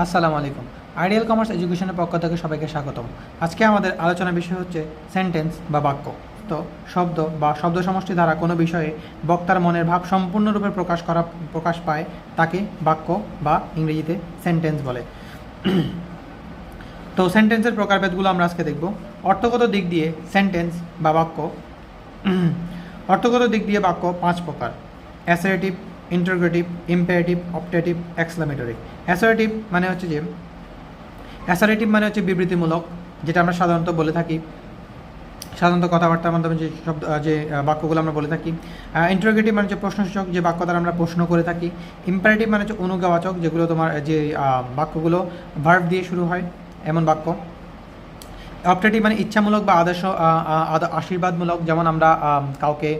আসসালামু আলাইকুম। Ideal commerce এডুকেশনের পক্ষ থেকে সবাইকে স্বাগতম। আজকে আমাদের আলোচনার বিষয় হচ্ছে সেন্টেন্স বা বাক্য। তো শব্দ বা শব্দ সমষ্টি দ্বারা কোনো বিষয়ে বক্তার মনের ভাব সম্পূর্ণরূপে প্রকাশ করা, প্রকাশ পায় তাকে বাক্য বা ইংরেজিতে সেন্টেন্স বলে। তো সেন্টেন্সের প্রকারভেদগুলো আমরা আজকে দেখব। অর্থগত দিক দিয়ে সেন্টেন্স বা বাক্য। অর্থগত দিক দিয়ে বাক্য পাঁচ প্রকার। Assertive interrogative imperative optative exclamatory assertive মানে হচ্ছে যে, অ্যাসারেটিভ মানে হচ্ছে বিবৃতিমূলক, যেটা আমরা সাধারণত বলে থাকি। সাধারণত কথাবার্তার মাধ্যমে যে শব্দ যে বাক্যগুলো আমরা বলে থাকি। ইন্টারোগেটিভ মানে হচ্ছে প্রশ্নসূচক, যে বাক্য দ্বারা আমরা প্রশ্ন করে থাকি। ইম্পারেটিভ মানে হচ্ছে অনুগাবাচক, যেগুলো তোমার, যে বাক্যগুলো ভার্ব দিয়ে শুরু হয়, এমন বাক্য। অপটেটিভ মানে ইচ্ছামূলক বা আদর্শ আশীর্বাদমূলক যেমন আমরা কাউকে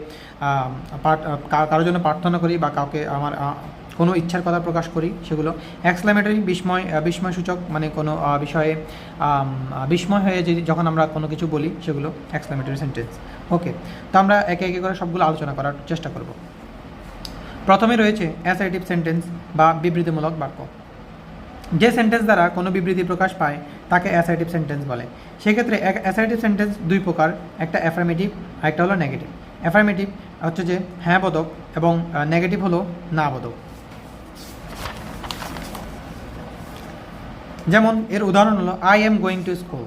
কারোর জন্য প্রার্থনা করি বা কাউকে আমার কোনো ইচ্ছার কথা প্রকাশ করি সেগুলো। এক্সক্লামেটরি বিস্ময় বিস্ময়সূচক মানে কোনো বিষয়ে বিস্ময় হয়ে যে যখন আমরা কোনো কিছু বলি সেগুলো এক্সক্লামেটরি সেন্টেন্স ওকে তো আমরা একে একে করে সবগুলো আলোচনা করার চেষ্টা করব। প্রথমে রয়েছে অ্যাসারেটিভ সেন্টেন্স বা বিবৃতিমূলক বাক্য। যে সেন্টেন্স দ্বারা কোনো বিবৃতি প্রকাশ পায়, তাকে অ্যাসারেটিভ সেন্টেন্স বলে। সেক্ষেত্রে অ্যাসারেটিভ সেন্টেন্স দুই প্রকার, একটা অ্যাফার্মেটিভ আর একটা হলো নেগেটিভ অ্যাফার্মেটিভ হচ্ছে যে হ্যাঁ বোধক, এবং নেগেটিভ হলো না বোধক। যেমন, এর উদাহরণ হলো I am going to school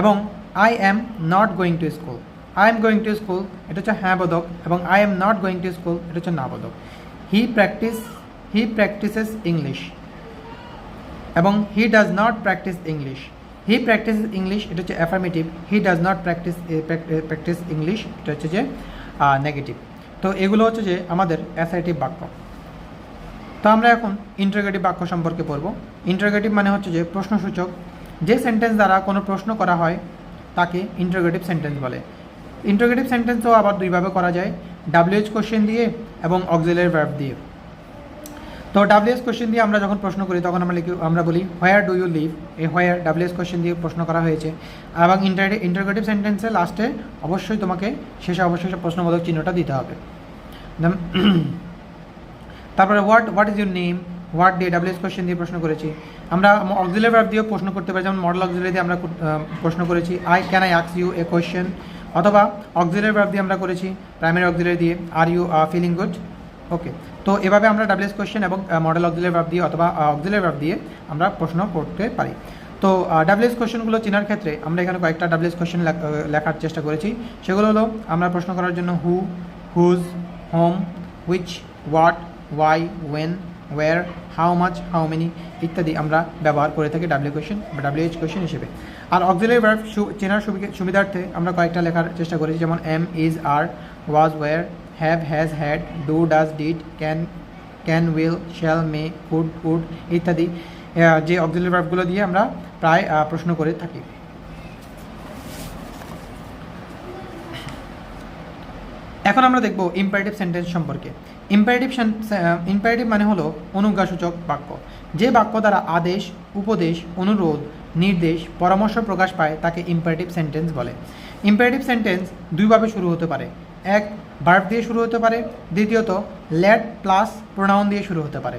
এবং I am not going to school I am going to school এটা হচ্ছে হ্যাঁ বোধক, এবং I am not going to school এটা হচ্ছে না বোধক। He practise he practises English এবং he does not practise English he practise English এটা হচ্ছে affirmative he does not practise practise English এটা হচ্ছে যে নেগেটিভ তো এগুলো হচ্ছে যে আমাদের অ্যাসারেটিভ বাক্য। তো আমরা এখন ইন্টারোগেটিভ বাক্য সম্পর্কে পড়ব। ইন্টারোগেটিভ মানে হচ্ছে যে প্রশ্নসূচক। যে সেন্টেন্স দ্বারা কোনো প্রশ্ন করা হয়, তাকে ইন্টারোগেটিভ সেন্টেন্স বলে। ইন্টারোগেটিভ সেন্টেন্সও আবার দুইভাবে করা যায়। ডাব্লিউএইচ কোশ্চেন দিয়ে এবং অক্সিলারি ভার্ব দিয়ে। তো ডাব্লিউএস কোশ্চেন দিয়ে আমরা যখন প্রশ্ন করি, তখন আমরা লিখি, আমরা বলি হোয়ার ডু ইউ লিভ এই হোয়ার ডাব্লিউএস কোশ্চেন দিয়ে প্রশ্ন করা হয়েছে। এবং ইন্টার ইন্টারোগেটিভ সেন্টেন্সে লাস্টে অবশ্যই তোমাকে শেষে অবশ্যই সে প্রশ্নবোধক চিহ্নটা দিতে হবে। তারপরে what what is your name what দিয়ে ডাব্লিউএস কোশ্চেন দিয়ে প্রশ্ন করেছি। আমরা অক্সিলারি ভার্ব দিয়েও প্রশ্ন করতে পারি, যেমন মডেল অক্সিলারি দিয়ে আমরা প্রশ্ন করেছি আই ক্যান আই আক্স ইউ এ কোয়েশ্চেন অথবা অক্সিলারি ভার্ব দিয়ে আমরা করেছি প্রাইমারি অক্সিলারি দিয়ে are you feeling good okay তো এভাবে আমরা ডাব্লিউএস কোয়েশ্চেন এবং মডেল অক্সিলারি ভার্ব দিয়ে অথবা অক্সিলারি ভার্ব দিয়ে আমরা প্রশ্ন করতে পারি। তো ডাব্লিউএস কোয়েশ্চেনগুলো চেনার ক্ষেত্রে আমরা এখানে কয়েকটা ডাব্লিউএস কোয়েশ্চেন লেখার চেষ্টা করেছি। সেগুলো হলো, আমরা প্রশ্ন করার জন্য who whose home which what why when where how much how many ইত্যাদি আমরা ব্যবহার করে থাকি ডাব্লিউ কোয়েশ্চেন বা ডাব্লিউএইচ কোয়েশ্চেন হিসেবে। আর অক্সিলারি ভার্ব চেনার সুবি- সুবিধার্থে আমরা কয়েকটা লেখার চেষ্টা করেছি, যেমন am is are was were have has had do does did can can will shall may could would ইত্যাদি। যে অক্সিলারি ভার্বগুলো দিয়ে আমরা প্রায় প্রশ্ন করে থাকি। এখন আমরা দেখব ইম্পারেটিভ সেন্টেন্স সম্পর্কে। ইম্পারেটিভ ইম্পারেটিভ মানে হলো অনুজ্ঞাসূচক বাক্য। যে বাক্য দ্বারা আদেশ, উপদেশ, অনুরোধ, নির্দেশ, পরামর্শ প্রকাশ পায় তাকে ইম্পারেটিভ সেন্টেন্স বলে। ইম্পারেটিভ সেন্টেন্স দুইভাবে শুরু হতে পারে। এক ভার্ব দিয়ে শুরু হতে পারে, দ্বিতীয়ত ল্যাড প্লাস প্রোনাউন দিয়ে শুরু হতে পারে।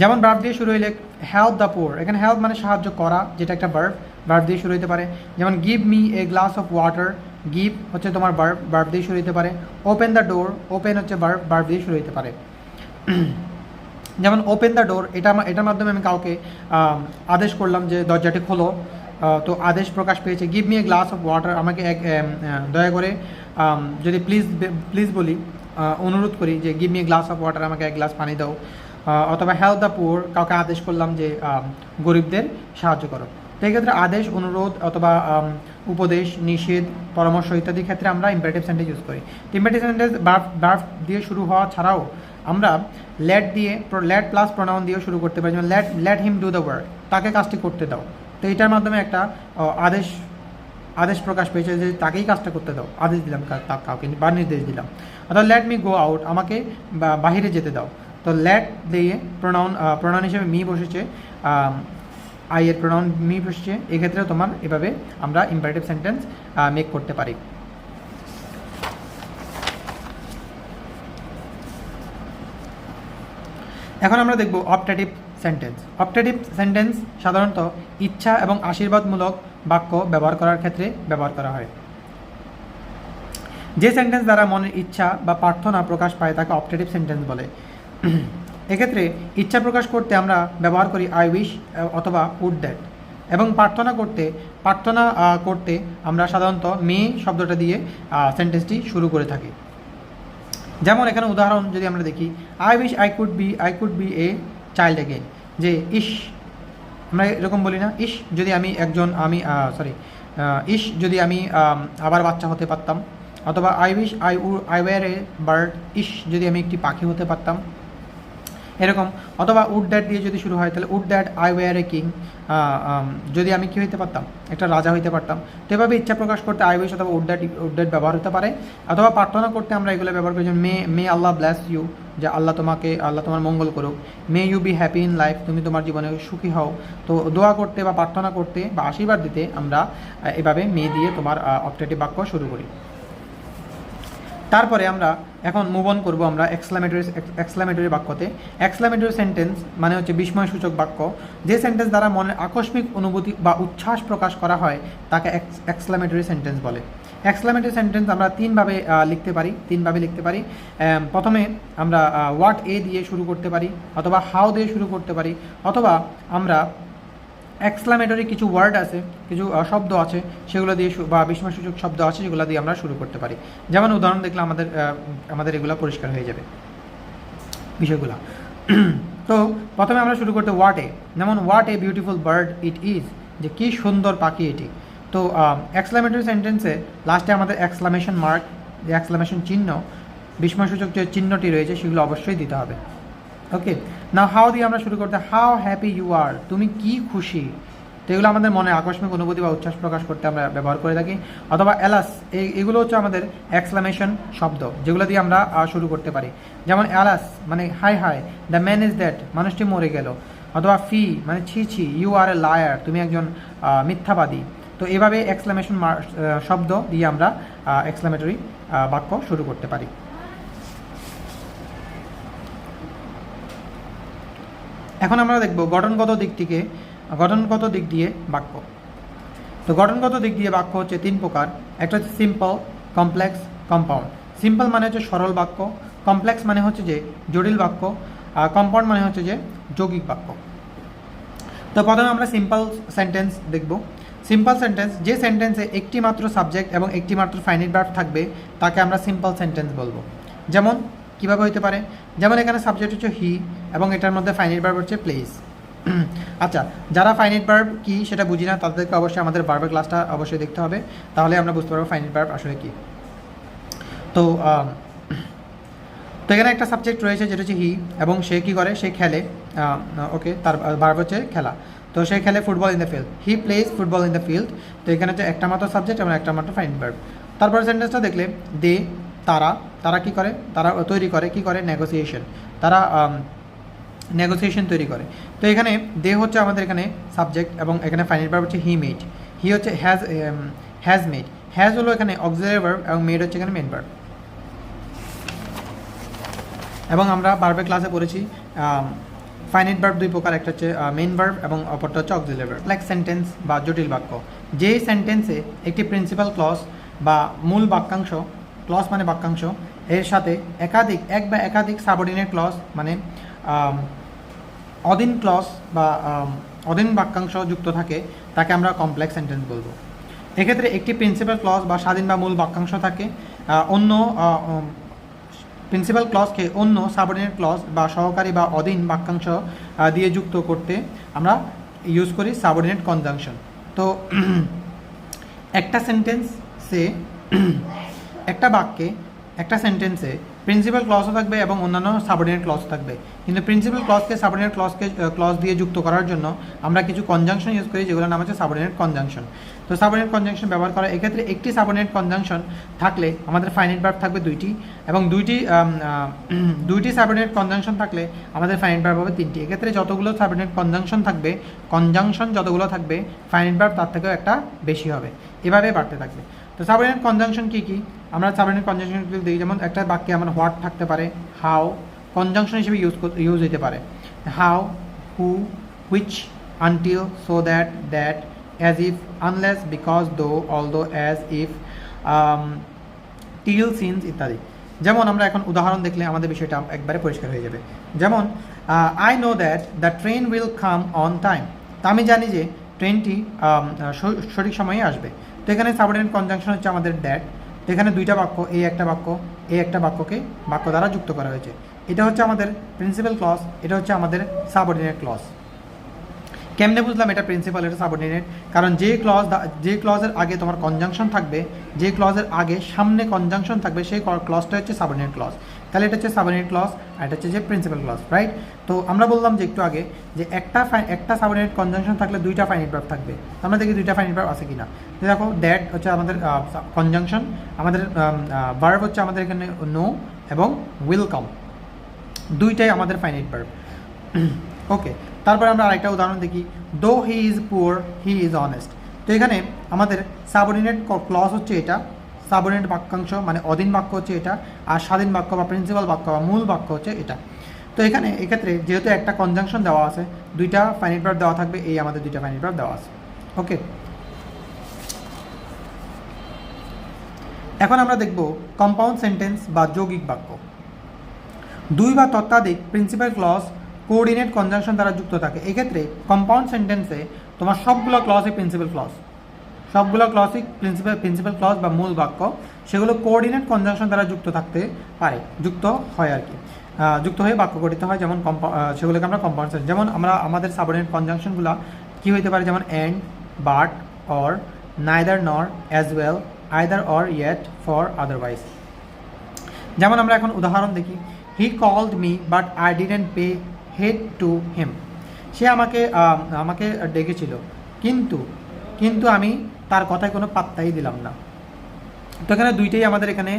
যেমন ভার্ব দিয়ে শুরু হইলে হেল্প দ্য পোর এখানে হেল্প মানে সাহায্য করা, যেটা একটা ভার্ব ভার্ব দিয়ে শুরু হতে পারে। যেমন give me a glass of water give হচ্ছে তোমার ভার্ব ভার্ব দিয়ে শুরু হতে পারে। ওপেন দ্য ডোর ওপেন হচ্ছে ভার্ব ভার্ব দিয়ে শুরু হতে পারে। যেমন ওপেন দ্য ডোর এটা এটার মাধ্যমে আমি কাউকে আদেশ করলাম যে দরজাটি খোলো। তো আদেশ প্রকাশ পেয়েছে give me a glass of water আমাকে এক দয়া করে যদি প্লিজ প্লিজ বলি অনুরোধ করি যে give me glass of water আমাকে এক গ্লাস পানি দাও। অথবা হেল্প দ্য পুয়ার কাউকে আদেশ করলাম যে গরিবদের সাহায্য করো। তো এক্ষেত্রে আদেশ, অনুরোধ অথবা উপদেশ, নিষেধ, পরামর্শ ইত্যাদি ক্ষেত্রে আমরা ইম্পারেটিভ সেন্টেন্স ইউজ করি। ইম্পারেটিভ সেন্টেন্স বার্ফ বার্ফ দিয়ে শুরু হওয়া ছাড়াও আমরা ল্যাট দিয়ে ল্যাট প্লাস প্রোনাউন দিয়েও শুরু করতে পারি। যেমন let let him do the work তাকে কাজটি করতে দাও। তো এটার মাধ্যমে একটা আদেশ আদেশ প্রকাশ পেয়েছে যে তাকেই কাজটা করতে দাও। আদেশ দিলাম কাউকে বা নির্দেশ দিলাম। অর্থাৎ ল্যাট মি গো আউট আমাকে বাহিরে যেতে দাও। তো ল্যাট দিয়ে প্রোনাউন প্রোনাউন হিসেবে মি বসেছে আই এর মি বসেছে। এক্ষেত্রে তোমার এভাবে আমরা ইম্পারেটিভ সেন্টেন্স মেক করতে পারি। এখন আমরা দেখব অপটেটিভ সেন্টেন্স অপটেটিভ সেন্টেন্স সাধারণত ইচ্ছা এবং আশীর্বাদমূলক বাক্য ব্যবহার করার ক্ষেত্রে ব্যবহার করা হয়। যে সেন্টেন্স দ্বারা মনের ইচ্ছা বা প্রার্থনা প্রকাশ পায় তাকে অপটেটিভ সেন্টেন্স বলে। এক্ষেত্রে ইচ্ছা প্রকাশ করতে আমরা ব্যবহার করি আই উইশ অথবা উড দ্যাট এবং প্রার্থনা করতে প্রার্থনা করতে আমরা সাধারণত মে শব্দটা দিয়ে সেন্টেন্সটি শুরু করে থাকি। যেমন এখানে উদাহরণ যদি আমরা দেখি I wish I could be I could be a child again যে ইস আমরা এরকম বলি না, ইস যদি আমি একজন, আমি সরি ইস যদি আমি আবার বাচ্চা হতে পারতাম, অথবা আই উইশ আই উ আই ওয়ার এ বার্ড ইস যদি আমি একটি পাখি হতে পারতাম এরকম, অথবা উড দ্যাট দিয়ে যদি শুরু হয়, তাহলে would that I were a king যদি আমি কি হইতে পারতাম, একটা রাজা হইতে পারতাম, তো এভাবে ইচ্ছা প্রকাশ করতে আই উইশ অথবা উড দ্যাট উড দ্যাট ব্যবহার হতে পারে, অথবা প্রার্থনা করতে আমরা এগুলো ব্যবহার করি মে মে আল্লাহ ব্লেস ইউ যে আল্লাহ তোমাকে, আল্লাহ তোমার মঙ্গল করুক। May you be happy in life তুমি তোমার জীবনে সুখী হও। তো দোয়া করতে বা প্রার্থনা করতে বা আশীর্বাদ দিতে আমরা এভাবে মে দিয়ে তোমার অপটেটিভ বাক্য শুরু করি। তারপরে আমরা এখন মুভ অন করব আমরা এক্সক্লামেটরি এক্সক্লামেটরি বাক্যতে। এক্সক্লামেটরি সেন্টেন্স মানে হচ্ছে বিস্ময়সূচক বাক্য। যে সেন্টেন্স দ্বারা মনের আকস্মিক অনুভূতি বা উচ্ছ্বাস প্রকাশ করা হয়, তাকে এক্সক্লামেটরি সেন্টেন্স বলে। এক্সক্লামেটরি সেন্টেন্স আমরা তিনভাবে লিখতে পারি, তিনভাবে লিখতে পারি। প্রথমে আমরা হোয়াট এ দিয়ে শুরু করতে পারি, অথবা হাউ দিয়ে শুরু করতে পারি, অথবা আমরা এক্সক্লামেটরি কিছু ওয়ার্ড আছে, কিছু শব্দ আছে, সেগুলো দিয়ে বা বিস্ময়সূচক শব্দ আছে, সেগুলো দিয়ে আমরা শুরু করতে পারি। যেমন উদাহরণ দেখলে আমাদের আমাদের এগুলো পরিষ্কার হয়ে যাবে। বিষয়গুলো। তো প্রথমে আমরা শুরু করতে হোয়াট এ। যেমন what a beautiful bird it is যে কী সুন্দর পাখি এটি। তো এক্সক্লামেটরি সেন্টেন্সে লাস্টে আমাদের এক্সক্লামেশন মার্ক যে এক্সক্লামেশন চিহ্ন, বিস্ময়সূচক যে চিহ্নটি রয়েছে, সেগুলো অবশ্যই দিতে হবে। ওকে না হাও দিয়ে আমরা শুরু করতে হাউ হ্যাপি ইউ আর তুমি কি খুশি? তো এগুলো আমাদের মনে আকস্মিক অনুভূতি বা উচ্ছ্বাস প্রকাশ করতে আমরা ব্যবহার করে থাকি। অথবা অ্যালাস এই এগুলো হচ্ছে আমাদের এক্সক্লামেশন শব্দ, যেগুলো দিয়ে আমরা শুরু করতে পারি। যেমন অ্যালাস মানে হাই হাই দ্য ম্যান ইজ দ্যাট মানুষটি মরে গেল। অথবা ফি মানে ছি ছি ইউ আর এ লায়ার তুমি একজন মিথ্যাবাদী। তো এভাবে এক্সক্লামেশন শব্দ দিয়ে আমরা এক্সক্লামেটরি বাক্য শুরু করতে পারি। এখন আমরা দেখব গঠনগত দিক থেকে, গঠনগত দিক দিয়ে বাক্য। তো গঠনগত দিক দিয়ে বাক্য হচ্ছে তিন প্রকার। একটা হচ্ছে সিম্পল কমপ্লেক্স কম্পাউন্ড সিম্পল মানে হচ্ছে সরল বাক্য কমপ্লেক্স মানে হচ্ছে যে জটিল বাক্য, আর কম্পাউন্ড মানে হচ্ছে যে যৌগিক বাক্য। তো প্রথমে আমরা সিম্পল সেন্টেন্স দেখব। সিম্পল সেন্টেন্স যে সেন্টেন্সে একটি মাত্র সাবজেক্ট এবং একটি মাত্র ফাইনিট ভার্ব থাকবে, তাকে আমরা সিম্পল সেন্টেন্স বলব। যেমন কীভাবে হতে পারে? যেমন এখানে সাবজেক্ট হচ্ছে হি এবং এটার মধ্যে ফাইনিট ভার্ব হচ্ছে প্লেস আচ্ছা যারা ফাইনিট ভার্ব কি সেটা বুঝি না, তাদেরকে অবশ্যই আমাদের ভার্বের ক্লাসটা অবশ্যই দেখতে হবে। তাহলে আমরা বুঝতে পারব ফাইনিট ভার্ব আসলে কি। তো তো এখানে একটা সাবজেক্ট রয়েছে যেটা হচ্ছে হি এবং সে কি করে? সে খেলে। ওকে তার ভার্ব হচ্ছে খেলা। তো সে খেলে football in the field he plays football in the field তো এখানে হচ্ছে একটা মাত্র সাবজেক্ট এবং একটা মাত্র ফাইন ভার্ব তারপর সেন্টেন্সটা দেখলে দে তারা তারা কি করে? তারা তৈরি করে, কি করে? নেগোসিয়েশন তারা নেগোসিয়েশন তৈরি করে। তো এখানে দে হচ্ছে আমাদের এখানে সাবজেক্ট এবং এখানে ফাইনাল ভার্ব হচ্ছে হি মেড হি হচ্ছে হ্যাজ হ্যাজ মেড হ্যাজ হলো এখানে অক্সিলারি ভার্ব এবং মেড হচ্ছে এখানে মেন ভার্ব এবং আমরা বার্বের ক্লাসে পড়েছি ফাইনাইট ভার্ব দুই প্রকার, একটা হচ্ছে মেইন ভার্ব এবং অপরটা হচ্ছে অক্সিলারি ভার্ব লাইক সেন্টেন্স বা জটিল বাক্য। যে সেন্টেন্সে একটি প্রিন্সিপাল ক্লজ বা মূল বাক্যাংশ ক্লজ মানে বাক্যাংশ। এর সাথে একাধিক এক বা একাধিক সাবঅর্ডিনেট ক্লস মানে আম, অধীন ক্লজ বা অধীন বাক্যাংশ যুক্ত থাকে তাকে আমরা কমপ্লেক্স সেন্টেন্স বলব। এক্ষেত্রে একটি প্রিন্সিপাল ক্লস বা স্বাধীন বা মূল বাক্যাংশ থাকে অন্য প্রিন্সিপাল ক্লসকে অন্য সাবঅর্ডিনেট ক্লস বা সহকারী বা অধীন বাক্যাংশ দিয়ে যুক্ত করতে আমরা ইউজ করি সাবঅর্ডিনেট কনজাংশন তো একটা সেন্টেন্সে একটা বাক্যে, একটা সেন্টেন্সে প্রিন্সিপাল ক্লসও থাকবে এবং অন্যান্য সাবঅর্ডিনেট ক্লস থাকবে। কিন্তু প্রিন্সিপাল ক্লসকে সাবঅর্ডিনেট ক্লজকে ক্লজ দিয়ে যুক্ত করার জন্য আমরা কিছু কনজাংশন ইউজ করি, যেগুলোর নাম হচ্ছে সাবঅর্ডিনেট কনজাংশন তো সাবঅর্ডিনেট কনজাংশন ব্যবহার করা, এক্ষেত্রে একটি সাবঅর্ডিনেট কনজাংশন থাকলে আমাদের ফাইনাইট ভার্ব থাকবে দুইটি এবং দুইটি দুইটি সাবঅর্ডিনেট কনজাংশন থাকলে আমাদের ফাইনাইট ভার্ব হবে তিনটি। এক্ষেত্রে যতগুলো সাবঅর্ডিনেট কনজাংশন থাকবে কনজাংশন যতগুলো থাকবে ফাইনাইট ভার্ব তার থেকেও একটা বেশি হবে। এভাবে বাড়তে থাকবে। তো সাবঅর্ডিনেট কনজাংশন কী কী? আমরা সাবঅর্ডিনেট কনজাংশন দেখি, যেমন একটা বাক্যে আমার হোয়াট থাকতে পারে হাউ কনজাংশন হিসেবে ইউজ ইউজ হতে পারে। How who which, until so that that as if unless because though all though as if till since ইত্যাদি। যেমন আমরা এখন উদাহরণ দেখলে আমাদের বিষয়টা একবারে পরিষ্কার হয়ে যাবে। যেমন I know that the train will come on time তা আমি জানি যে ট্রেনটি সঠিক সময়ে আসবে। তো এখানে সাবঅর্ডিনেট কনজাংশন হচ্ছে আমাদের দ্যাট তো এখানে দুইটা বাক্য এই একটা বাক্য এই একটা বাক্যকে বাক্য দ্বারা যুক্ত করা হয়েছে। এটা হচ্ছে আমাদের প্রিন্সিপাল ক্লজ এটা হচ্ছে আমাদের সাবঅর্ডিনেট ক্লজ কেমনে বুঝলাম এটা প্রিন্সিপাল এটা সাবঅর্ডিনেট কারণ যে ক্লজ যে ক্লজের আগে তোমার কনজাংশন থাকবে, যে ক্লজের আগে সামনে কনজাংশন থাকবে, সেই ক্লজটা হচ্ছে সাবঅর্ডিনেট ক্লজ তাহলে এটা হচ্ছে সাবঅর্ডিনেট ক্লস আর এটা হচ্ছে যে প্রিন্সিপাল ক্লস রাইট তো আমরা বললাম যে একটু আগে যে একটা একটা সাবঅর্ডিনেট কনজাংশন থাকলে দুইটা ফাইনিট ভার্ব থাকবে। আমরা দেখি দুইটা ফাইনিট ভার্ব আছে কিনা। দেখো দ্যাট হচ্ছে আমাদের কনজাংশন আমাদের ভার্ব হচ্ছে আমাদের এখানে নো এবং ওয়েলকাম দুইটাই আমাদের ফাইনাইট ভার্ব ওকে তারপরে আমরা আরেকটা উদাহরণ দেখি। Though he is poor he is honest তো এখানে আমাদের সাবঅর্ডিনেট ক্লস হচ্ছে এটা। সাবঅর্ডিনেট বাক্যাংশ মানে অধীন বাক্য হচ্ছে এটা, আর স্বাধীন বাক্য বা প্রিন্সিপাল বাক্য বা মূল বাক্য হচ্ছে এটা। তো এখানে, এক্ষেত্রে যেহেতু একটা কনজাংশন দেওয়া আছে, দুইটা ফাইনাইট ভার্ব দেওয়া থাকবে, এই আমাদের দুইটা ফাইনাইট ভার্ব দেওয়া আছে। ওকে? এখন আমরা দেখব কম্পাউন্ড সেন্টেন্স বা যৌগিক বাক্য। দুই বা তত্ত্বাধিক প্রিন্সিপাল ক্লজ কোঅর্ডিনেট কনজাংশন দ্বারা যুক্ত থাকে। এক্ষেত্রে কম্পাউন্ড সেন্টেন্সে তোমার সবগুলো ক্লজই প্রিন্সিপাল ক্লজ সবগুলো ক্লজই প্রিন্সিপাল প্রিন্সিপাল ক্লস বা মূল বাক্য, সেগুলো কোঅর্ডিনেট কনজাংশন দ্বারা যুক্ত থাকতে পারে, যুক্ত হয় আর কি। যুক্ত হয়ে বাক্য গঠিত হয় যেমন কম্পা সেগুলোকে আমরা কম্পাউন্ড যেমন আমরা, আমাদের সাবঅর্ডিনেট কনজাংশনগুলো কী হইতে পারে? যেমন and but or neither nor as well either or yet for otherwise যেমন আমরা এখন উদাহরণ দেখি he called me but I didn't pay heed to him সে আমাকে আমাকে ডেকেছিল, কিন্তু কিন্তু আমি তার কথায় কোনো পাত্তাই দিলাম না। তো এখানে দুইটাই আমাদের এখানে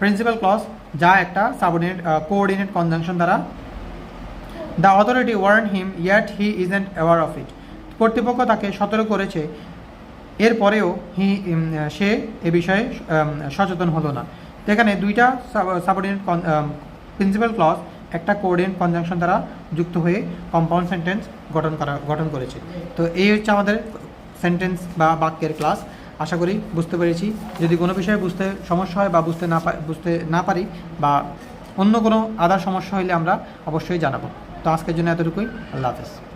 প্রিন্সিপাল ক্লজ যা একটা সাবঅর্ডিনেট কোঅর্ডিনেট কনজাংশন দ্বারা the authority warn him yet he is isn't aware of it কর্তৃপক্ষ তাকে সতর্ক করেছে। এরপরেও হি সে এ বিষয়ে সচেতন হলো না। তো এখানে দুইটা সাবঅর্ডিনেট প্রিন্সিপাল ক্লজ একটা কোঅর্ডিনেট কনজাংশন দ্বারা যুক্ত হয়ে কম্পাউন্ড সেন্টেন্স গঠন করা, গঠন করেছে। তো এই হচ্ছে আমাদের সেন্টেন্স বা বাক্যের ক্লাস আশা করি বুঝতে পেরেছি। যদি কোনো বিষয়ে বুঝতে সমস্যা হয় বা বুঝতে না বুঝতে না পারি বা অন্য কোনো আদার সমস্যা হলে আমরা অবশ্যই জানাব। তো আজকের জন্য এতটুকুই। আল্লাহ হাফেজ।